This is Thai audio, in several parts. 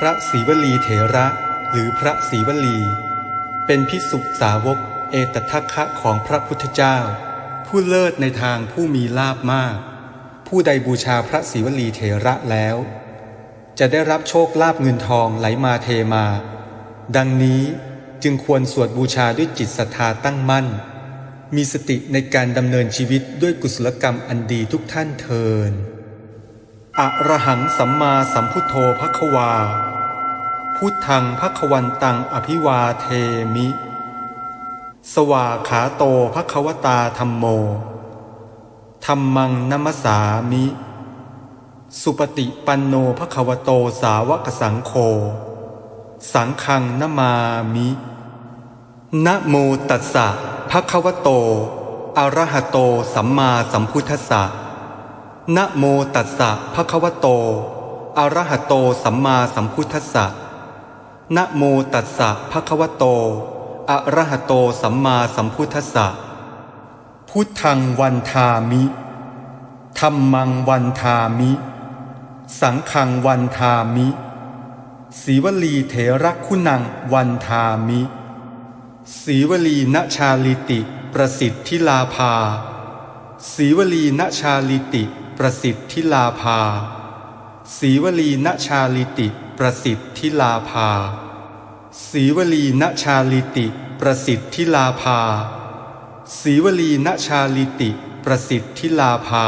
พระศรีวลีเถระหรือพระศรีวลี เป็นพิสุสาวกเอตทัคคะของพระพุทธเจ้า ผู้เลิศในทางผู้มีลาบมาก ผู้ใดบูชาพระศรีวลีเถระแล้ว จะได้รับโชคลาภเงินทองไหลมาเทมา ดังนี้จึงควรสวดบูชาด้วยจิตศรัทธาตั้งมั่น มีสติในการดำเนินชีวิตด้วยกุศลกรรมอันดีทุกท่านเทิน อะระหังสัมมาสัมพุทโธภควา พุทธังภควันตังอภิวาเทมิ สวาขาโตภควตาธรรมโมธรรมังนัมสามิ สุปฏิปันโนภควโตสาวกสังโฆสังฆังนามามินะโมตัสสะภะคะวะโต อะระหะโต สัมมาสัมพุทธัสสะ นะโมตัสสะภะคะวะโต อะระหะโตสัมมาสัมพุทธัสสะนะโมตัสสะภะคะวะโต อะระหะโตสัมมาสัมพุทธัสสะ พุทธังวันทามิธัมมังวันทามิ สังฆังวันทามิสีวลีเถระคุณังวันทามิสีวลีณชาลิติ ประสิทธิลาภาสีวลีณชาลิติ ประสิทธิลาภาสีวลีณชาลิติ ประสิทธิลาภาสีวลีณชาลิติ ประสิทธิลาภาสีวลีณชาลิติ ประสิทธิลาภา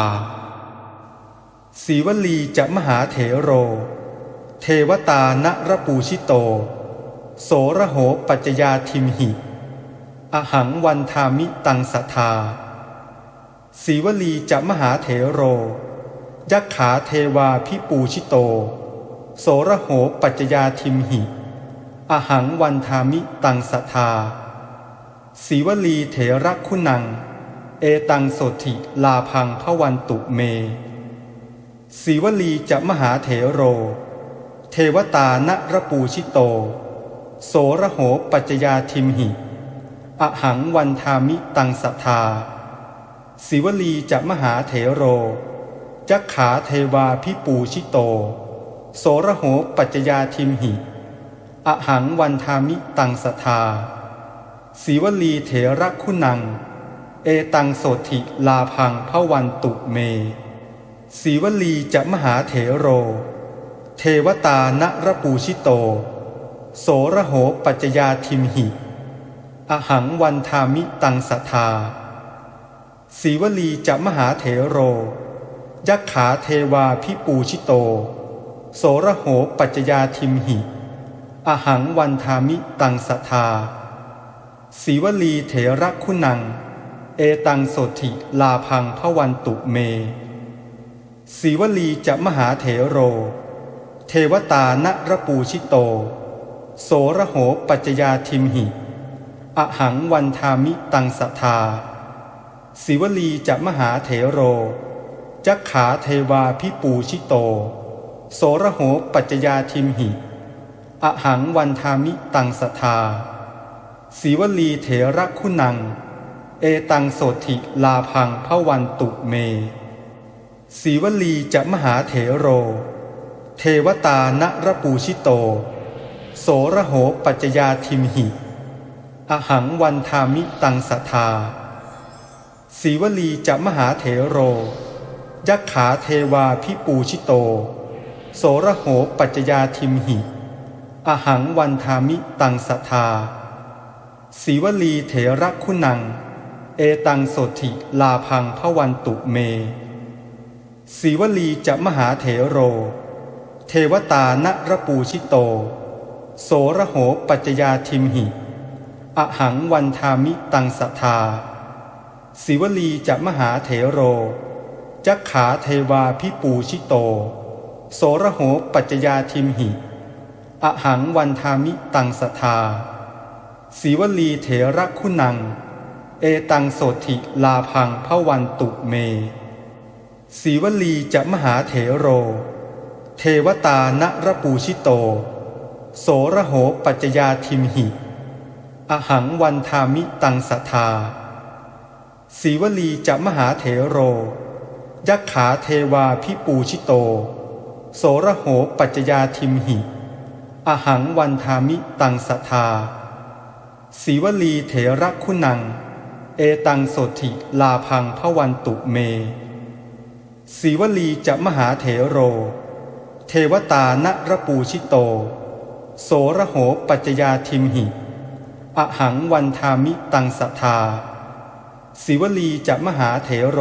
สีวลีจะมหาเถโร เทวตานรปูชิโต โสระโหปัจจยาทิมหิ อหังวันทามิตังสทา สีวลีจะมหาเถโร ยักขาเทวาพิปูชิโต โสระโหปัจจยาทิมหิอหังวันทามิตังสทาสีวลีเถระคุณัง เอตังโสถิลาพังพวันตุเมสีวลีจะมหาเถโร เทวตานรปูชิโต โสระโหปัจจยาทิมหิอหังวันทามิตังสทา ศิวลีจะมหาเถโร จักขาเทวาพิปูชิโต โสระโหปัจจยาทิมหิ อหังวันทามิตังสทาศิวลีเถระคุณัง เอตังโสถิลาพังพวันตุเมสีวลีจะมหาเถโร เทวตานรปูชิโต โสระโหปัจจยาทิมหิ อหังวันทามิตังสทา สีวลีจะมหาเถโร ยักขาเทวาพิปูชิโต โสระโหปัจจยาทิมหิ อหังวันทามิตังสัทาสีวลีเถระคุณัง เอตังโสถิลาพังพวันตุเมสีวลีจะมหาเถโร เทวตานรปูชิโต โสระโหปัจจยาทิมหิ อหังวันทามิตังสัทธา ศิวลีจะมหาเถโร จักขาเทวาพิปูชิโต โสระโหปัจจยาทิมหิอหังวันทามิตังสทาศิวลีเถระคุณัง เอตังโสถิลาพังพวันตุเมสีวลีจะมหาเถโร เทวตานรปูชิโต โสระโหปัจจยาทิมหิ อหังวันทามิตังสทา สีวลีจะมหาเถโร ยักขาเทวาพิปูชิโต โสระโหปัจจยาทิมหิ อหังวันทามิตังสัทธาสีวลีเถระคุณัง เอตังโสถิลาพังพวันตุเมสีวลีจะมหาเถโร เทวตานรปูชิโต โสระโหปัจจยาทิมหิ อหังวันทามิตังสัทธา ศิวลีจะมหาเถโร จักขาเทวาพิปูชิโต โสระโหปัจจยาทิมหิอหังวันทามิตังสทาศิวลีเถระคุณัง เอตังโสถิลาพังพวันตุเมสีวลีจะมหาเถโร เทวตานรปูชิโต โสระโหปัจจยาทิมหิอหังวันทามิตังสทา สีวลีจะมหาเถโร ยักขาเทวาพิปูชิโต โสระโหปัจจยาทิมหิ อหังวันทามิตังสทาสีวลีเถระคุณัง เอตังโสถิลาพังพวันตุเมสีวลีจะมหาเถโร เทวตานระปูชิโต โสระโหปัจจยาทิมหิ อหังวันทามิตังสทา สีวลีจะมหาเถโร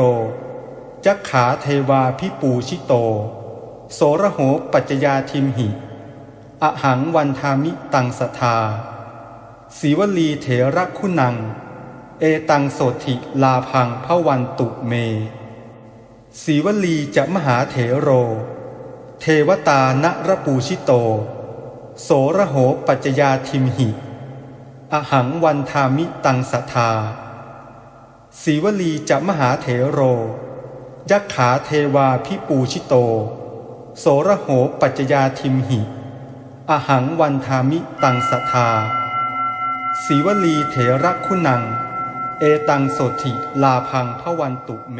จักขาเทวาพิปูชิโต โสระโหปัจจยาทิมหิอหังวันทามิตังสทาสีวลีเถระคุณัง เอตังโสถิลาพังพวันตุเมสีวลีจะมหาเถโร เทวตานระปูชิโต โสระโหปัจจยาทิมหิ อหังวันทามิตังสทา สีวลีจะมหาเถโร ยักขาเทวาพิปูชิโต โสระโหปัจจยาทิมหิ อหังวันทามิตังสทาสีวลีเถระคุณัง เอตังโสถิลาพังพระวันตุเม